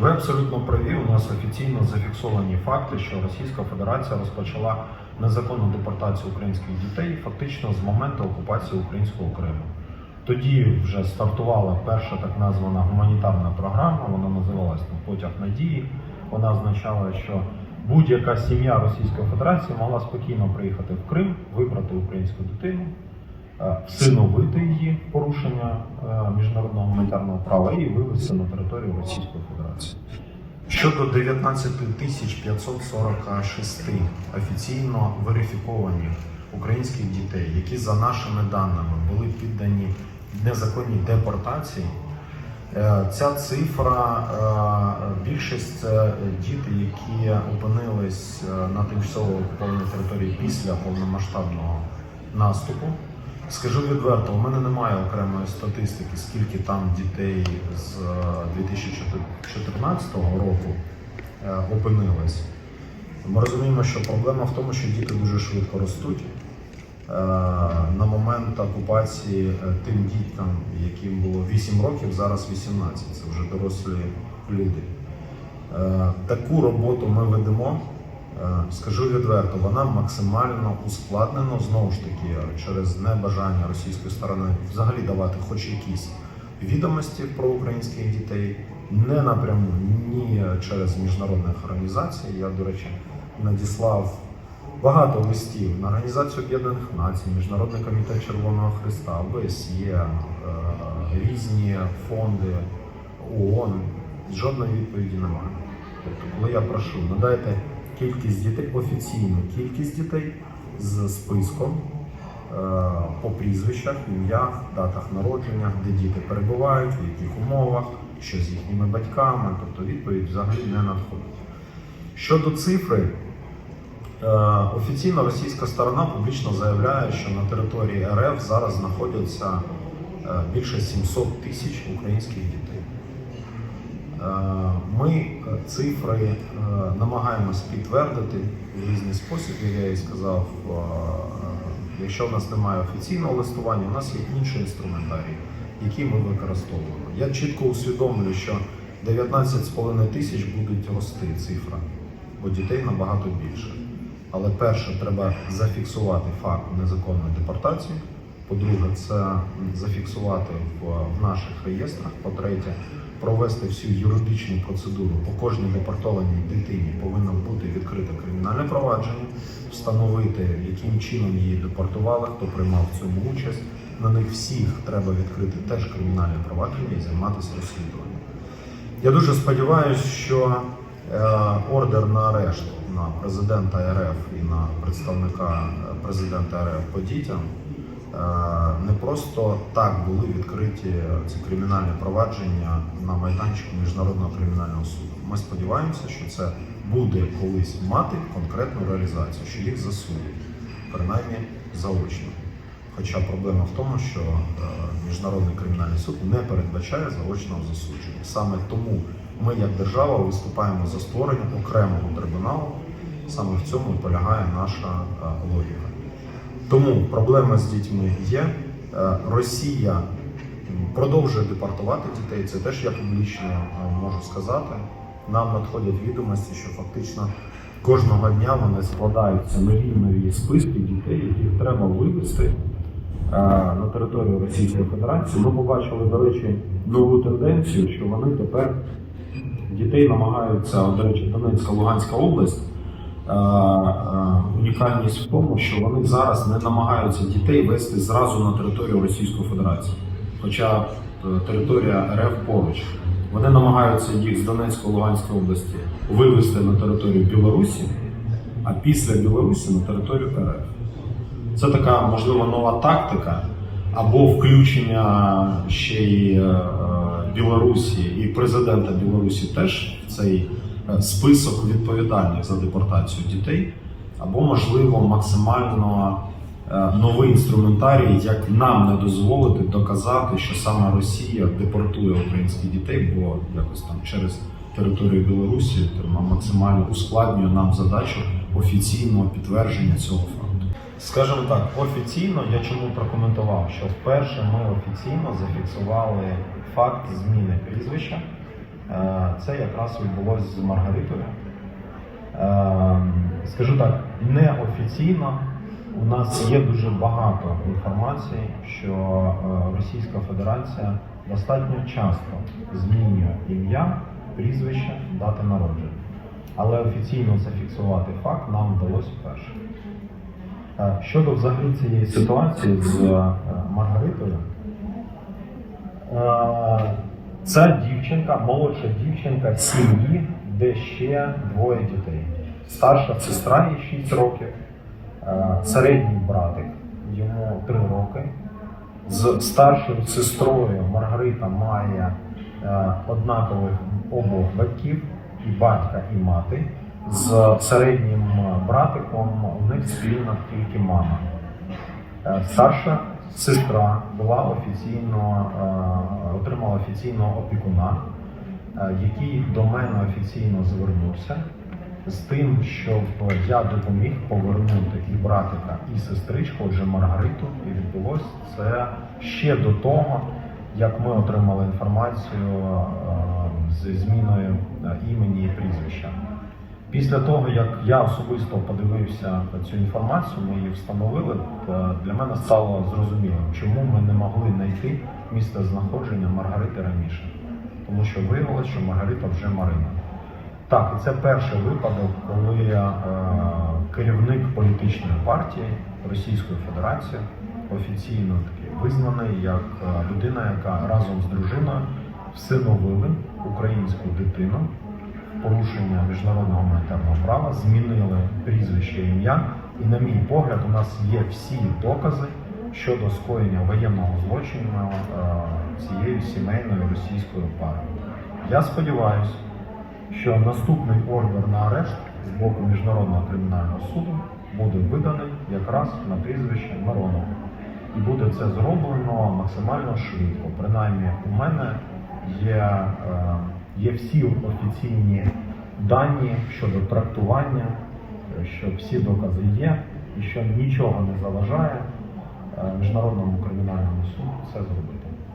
Ви абсолютно праві. У нас офіційно зафіксовані факти, що Російська Федерація розпочала незаконну депортацію українських дітей фактично з моменту окупації українського Криму. Тоді вже стартувала перша так названа гуманітарна програма. Вона називалась потяг надії. Вона означала, що будь-яка сім'я Російської Федерації могла спокійно приїхати в Крим, вибрати українську дитину, е, всиновити її порушення е, міжнародного гуманітарного права і вивезти на територію Російської Федерації. Щодо 19 тисяч 546 офіційно верифікованих українських дітей, які за нашими даними були піддані незаконній депортації, е, ця цифра е, більшість це діти, які опинились е, на тимчасово окупованій території після повномасштабного наступу. Скажу відверто, у мене немає окремої статистики, скільки там дітей з е, 2014 року е, опинились. Ми розуміємо, що проблема в тому, що діти дуже швидко ростуть. Е, На момент окупації е, тим дітям, яким було 8 років, зараз 18. Це вже дорослі люди. Е, Таку роботу ми ведемо. Е, Скажу відверто, вона максимально ускладнена знову ж таки через небажання російської сторони взагалі давати хоч якісь відомості про українських дітей, не напряму, ні через міжнародних організацій. Я, до речі, надіслав багато листів на Організацію Об'єднаних Націй, Міжнародний комітет Червоного Христа, ОБСЄ, е, різні фонди ООН. Жодної відповіді немає. Тобто, коли я прошу, надайте кількість дітей, офіційну кількість дітей з списком е, по прізвищах, ім'ях, датах народження, де діти перебувають, в яких умовах, що з їхніми батьками, тобто відповідь взагалі не надходить. Щодо цифри, Е, Офіційно російська сторона публічно заявляє, що на території РФ зараз знаходяться е, більше 700 тисяч українських дітей. Е, Ми е, цифри е, намагаємось підтвердити в різний спосіб, як я і сказав. Якщо в нас немає офіційного листування, у нас є інший інструментарій, який ми використовуємо. Я чітко усвідомлюю, що 19,5 тисяч будуть рости цифра, бо дітей набагато більше. Але перше, треба зафіксувати факт незаконної депортації. По-друге, це зафіксувати в наших реєстрах. По-третє, провести всю юридичну процедуру по кожній депортованій дитині повинно бути відкрите кримінальне провадження, встановити, яким чином її депортували, хто приймав в цьому участь. На них всіх треба відкрити теж кримінальне провадження і займатися розслідуванням. Я дуже сподіваюся, що е, ордер на арешт на президента РФ і на представника е, президента РФ по дітям не просто так були відкриті ці кримінальні провадження на майданчику міжнародного кримінального суду. Ми сподіваємося, що це буде колись мати конкретну реалізацію, що їх засудять, принаймні заочно. Хоча проблема в тому, що е, міжнародний кримінальний суд не передбачає заочного засудження. Саме тому ми, як держава, виступаємо за створення окремого трибуналу. Саме в цьому полягає наша е, логіка. Тому проблема з дітьми є. Е, Росія продовжує депортувати дітей. Це теж я публічно е, можу сказати. Нам надходять відомості, що фактично кожного дня вони складаються нові нові списки дітей, яких треба вивезти е, на територію Російської Федерації. Ми побачили, до речі, нову тенденцію, що вони тепер дітей намагаються, до речі, Донецька, Луганська область. Е, е, Унікальність в тому, що вони зараз не намагаються дітей вести зразу на територію Російської Федерації, хоча е, територія РФ поруч. Вони намагаються їх з Донецької Луганської області вивезти на територію Білорусі, а після Білорусі на територію РФ. Це така можливо нова тактика або включення ще й Білорусі і президента Білорусі теж в цей список відповідальних за депортацію дітей, або можливо максимально е, новий інструментарій, як нам не дозволити доказати, що саме Росія депортує українських дітей, бо якось там через територію Білорусі максимально ускладнює нам задачу офіційного підтвердження цього факту. Скажімо так, офіційно я чому прокоментував, що вперше ми офіційно зафіксували факт зміни прізвища Е, Це якраз відбулося з Маргаритою. Е, Скажу так, неофіційно у нас є дуже багато інформації, що е, Російська Федерація достатньо часто змінює ім'я, прізвище, дати народження. Але офіційно зафіксувати факт нам вдалося вперше. Е, Щодо взагалі цієї ситуації з е, Маргаритою, е, ця дівчинка, молодша дівчинка сім'ї, де ще двоє дітей. Старша сестра їй 6 років, е, середній братик, йому 3 роки. З старшою сестрою Маргарита має е, однакових обох батьків, і батька, і мати. З середнім братиком у них спільна тільки мама. Е, Старша сестра була офіційно е, отримала офіційного опікуна, е, який до мене офіційно звернувся з тим, щоб я допоміг повернути і братика, і сестричку, отже Маргариту, і відбулося це ще до того, як ми отримали інформацію е, з зміною імені і прізвища. Після того, як я особисто подивився цю інформацію, ми її встановили, для мене стало зрозумілим, чому ми не могли знайти місце знаходження Маргарити раніше. Тому що виявилося, що Маргарита вже Марина. Так, і це перший випадок, коли е, керівник політичної партії Російської Федерації офіційно таки визнаний як е, людина, яка разом з дружиною всиновили українську дитину порушення міжнародного гуманітарного права, змінили прізвище ім'я. І, на мій погляд, у нас є всі докази щодо скоєння воєнного злочину е, цією сімейною російською парою. Я сподіваюся, що наступний ордер на арешт з боку Міжнародного кримінального суду буде виданий якраз на прізвище Миронов. І буде це зроблено максимально швидко. Принаймні, у мене є, е, є всі офіційні дані щодо трактування, що всі докази є і що нічого не заважає е, Міжнародному кримінальному суду це зробити.